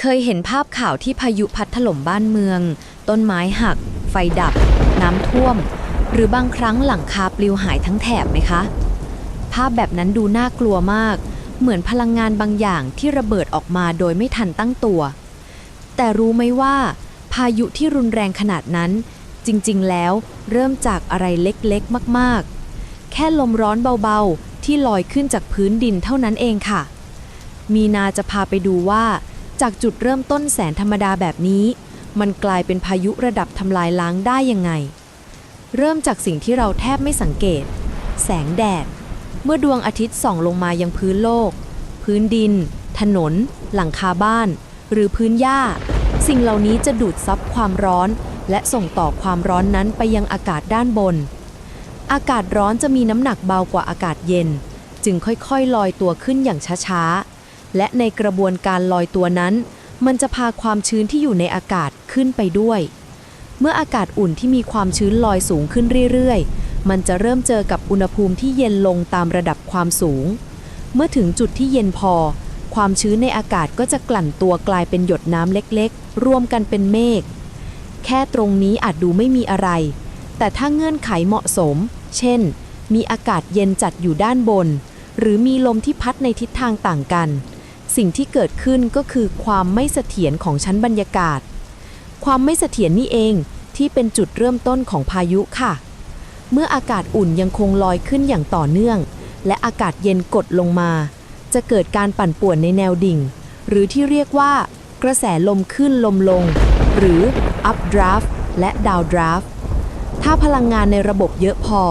เคยเห็นภาพข่าวที่พายุพัดถล่มบ้านเมือง ต้นไม้หัก ไฟดับ น้ำท่วม หรือบางครั้งหลังคาปลิวหายทั้งแถบไหมคะ ภาพแบบนั้นดูน่ากลัวมาก เหมือนพลังงานบางอย่างที่ระเบิดออกมาโดยไม่ทันตั้งตัว แต่รู้ไหมว่า พายุที่รุนแรงขนาดนั้น จริงๆ แล้วเริ่มจากอะไรเล็กๆ มากๆ แค่ลมร้อนเบาๆ ที่ลอยขึ้นจากพื้นดินเท่านั้นเองค่ะ มีนาจะพาไปดูว่า จากจุดเริ่มต้นแสนธรรมดาแบบนี้ มันกลายเป็นพายุระดับทำลายล้างได้ยังไง เริ่มจากสิ่งที่เราแทบไม่สังเกต แสงแดด เมื่อดวงอาทิตย์ส่องลงมายังพื้นโลก พื้นดิน ถนน หลังคาบ้าน หรือพื้นหญ้า สิ่งเหล่านี้จะดูดซับความร้อน และส่งต่อความร้อนนั้นไปยังอากาศด้านบน อากาศร้อนจะมีน้ำหนักเบากว่าอากาศเย็น จึงค่อยๆ ลอยตัวขึ้นอย่างช้าๆ และในกระบวนการลอยตัวนั้น มันจะพาความชื้นที่อยู่ในอากาศขึ้นไปด้วย เมื่ออากาศอุ่นที่มีความชื้นลอยสูงขึ้นเรื่อยๆ มันจะเริ่มเจอกับอุณหภูมิที่เย็นลงตามระดับความสูง เมื่อถึงจุดที่เย็นพอ ความชื้นในอากาศก็จะกลั่นตัวกลายเป็นหยดน้ำเล็กๆ รวมกันเป็นเมฆ แค่ตรงนี้อาจดูไม่มีอะไร แต่ถ้าเงื่อนไขเหมาะสม เช่น มีอากาศเย็นจัดอยู่ด้านบน หรือมีลมที่พัดในทิศทางต่างกัน สิ่งที่เกิดขึ้นก็คือความไม่เสถียรของชั้นบรรยากาศ ความไม่เสถียรนี่เองที่เป็นจุดเริ่มต้นของพายุค่ะ เมื่ออากาศอุ่นยังคงลอยขึ้นอย่างต่อเนื่อง และอากาศเย็นกดลงมา จะเกิดการปั่นป่วนในแนวดิ่ง หรือที่เรียกว่า กระแสลมขึ้นลมลง หรือ updraft และ downdraft ถ้าพลังงานในระบบเยอะพอ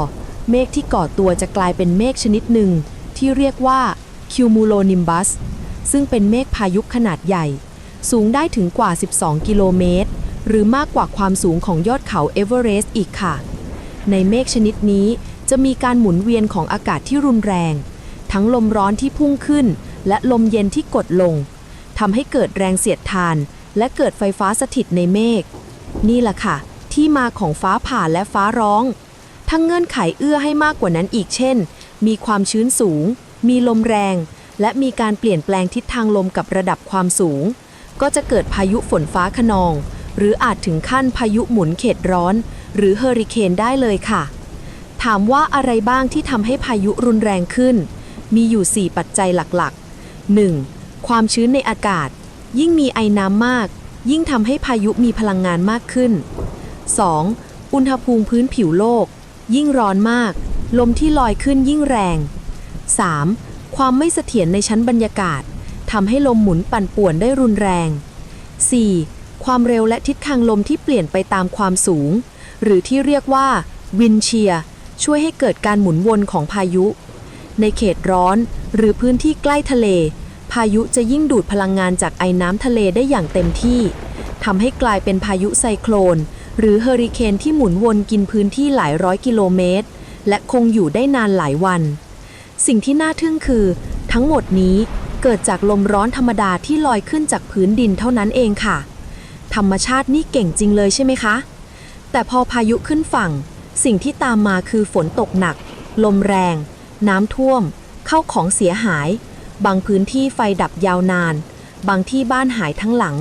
เมฆที่ก่อตัวจะกลายเป็นเมฆชนิดหนึ่ง ที่เรียกว่า cumulonimbus ซึ่งเป็นเมฆพายุขนาดใหญ่ สูงได้ถึงกว่า 12 กิโลเมตร หรือมากกว่าความสูงของยอดเขาเอเวอเรสต์อีกค่ะ ในเมฆชนิดนี้จะมีการหมุนเวียนของอากาศที่รุนแรง ทั้งลมร้อนที่พุ่งขึ้น และลมเย็นที่กดลงทำให้เกิดแรงเสียดทาน และเกิดไฟฟ้าสถิตในเมฆนี่แหละค่ะ ที่มาของฟ้าผ่าและฟ้าร้อง ทั้งเงื่อนไขเอื้อให้มากกว่านั้นอีกเช่น มีความชื้นสูง มีลมแรง และมีการเปลี่ยนแปลงทิศทางลมกับระดับความสูง ก็จะเกิดพายุฝนฟ้าขนอง หรืออาจถึงขั้นพายุหมุนเขตร้อน หรือเฮอริเคนได้เลยค่ะ ถามว่าอะไรบ้างที่ทำให้พายุรุนแรงขึ้น มีอยู่ 4 ปัจจัยหลักๆ 1. ความชื้นในอากาศ ยิ่งมีไอน้ำมาก ยิ่งทำให้พายุมีพลังงานมากขึ้น 2. อุณหภูมิพื้นผิวโลก ยิ่งร้อนมาก ลมที่ลอยขึ้นยิ่งแรง 3. ความไม่เสถียรในชั้นบรรยากาศทำให้ลมหมุนปั่นป่วนได้รุนแรง 4. ความเร็วและทิศทางลมที่เปลี่ยนไปตามความสูง หรือที่เรียกว่าวินเชีย ช่วยให้เกิดการหมุนวนของพายุ ในเขตร้อนหรือพื้นที่ใกล้ทะเล พายุจะยิ่งดูดพลังงานจากไอ้น้ำทะเลได้อย่างเต็มที่ทำให้กลายเป็นพายุไซโคลน หรือเฮอริเคนที่หมุนวนกินพื้นที่หลายร้อยกิโลเมตร และคงอยู่ได้นานหลายวัน สิ่งที่น่าทึ่งคือ ทั้งหมดนี้เกิดจากลมร้อนธรรมดาที่ลอยขึ้นจากพื้นดินเท่านั้นเองค่ะ ธรรมชาตินี่เก่งจริงเลยใช่ไหมคะ แต่พอพายุขึ้นฝั่ง สิ่งที่ตามมาคือฝนตกหนัก ลมแรง น้ำท่วม เข้าของเสียหาย บางพื้นที่ไฟดับยาวนาน บางที่บ้านหายทั้งหลัง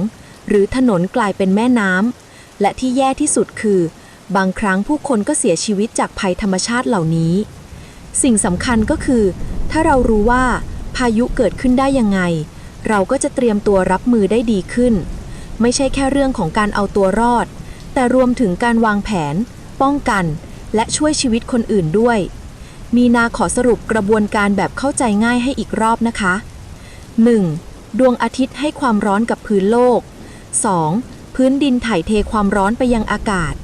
หรือถนนกลายเป็นแม่น้ำและที่แย่ที่สุดคือ บางครั้งผู้คนก็เสียชีวิตจากภัยธรรมชาติเหล่านี้ สิ่งสำคัญก็คือ ถ้าเรารู้ว่าพายุเกิดขึ้นได้ยังไง เราก็จะเตรียมตัวรับมือได้ดีขึ้น ไม่ใช่แค่เรื่องของการเอาตัวรอด แต่รวมถึงการวางแผน ป้องกัน และช่วยชีวิตคนอื่นด้วย มีนาขอสรุปกระบวนการแบบเข้าใจง่ายให้อีกรอบนะคะ 1. ดวงอาทิตย์ให้ความร้อนกับพื้นโลก 2. พื้นดินถ่ายเทความร้อนไปยังอากาศ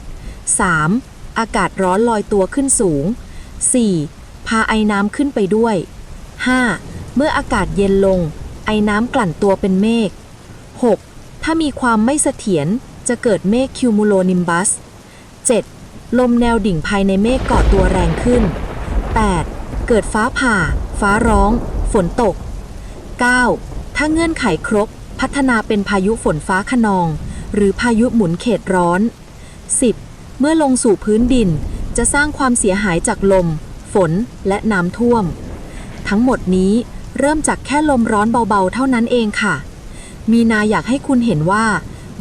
3. อากาศร้อนลอยตัวขึ้นสูง 4. พาไอ้น้ำขึ้นไปด้วย 5. เมื่ออากาศเย็นลง ไอ้น้ำกลั่นตัวเป็นเมฆ 6. ถ้ามีความไม่เสถียรจะเกิดเมฆคิวมูโลนิมบัส 7. ลมแนวดิ่งภายในเมฆก่อตัวแรงขึ้น 8. เกิดฟ้าผ่า ฟ้าร้อง ฝนตก 9. ถ้าเงื่อนไขครบ พัฒนาเป็นพายุฝนฟ้าขนอง หรือพายุหมุนเขตร้อน 10. เมื่อลงสู่พื้นดินจะสร้างความเสียหายจากลม ฝนและน้ำท่วม ทั้งหมดนี้เริ่มจากแค่ลมร้อนเบาๆ เท่านั้นเองค่ะ มีนาอยากให้คุณเห็นว่า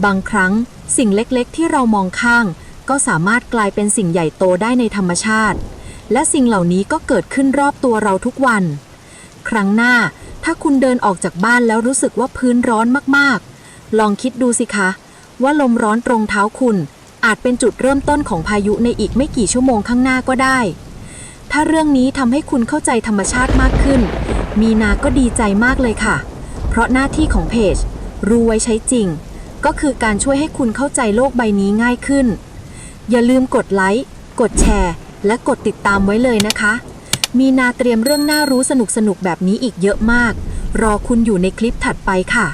บางครั้งสิ่งเล็กๆ ที่เรามองข้าง ก็สามารถกลายเป็นสิ่งใหญ่โตได้ในธรรมชาติ และสิ่งเหล่านี้ก็เกิดขึ้นรอบตัวเราทุกวัน ครั้งหน้าถ้าคุณเดินออกจากบ้านแล้วรู้สึกว่าพื้นร้อนมากๆ ลองคิดดูสิคะ ว่าลมร้อนตรงเท้าคุณ อาจเป็นจุดเริ่มต้นของพายุในอีกไม่กี่ชั่วโมงข้างหน้าก็ได้ ถ้าเรื่องนี้ทำให้คุณเข้าใจธรรมชาติมากขึ้น มีนาก็ดีใจมากเลยค่ะ เพราะหน้าที่ของเพจ รู้ไว้ใช้จริง ก็คือการช่วยให้คุณเข้าใจโลกใบนี้ง่ายขึ้น อย่าลืมกดไลค์ กดแชร์ และกดติดตามไว้เลยนะคะ มีนาเตรียมเรื่องน่ารู้สนุกๆแบบนี้อีกเยอะมาก รอคุณอยู่ในคลิปถัดไปค่ะ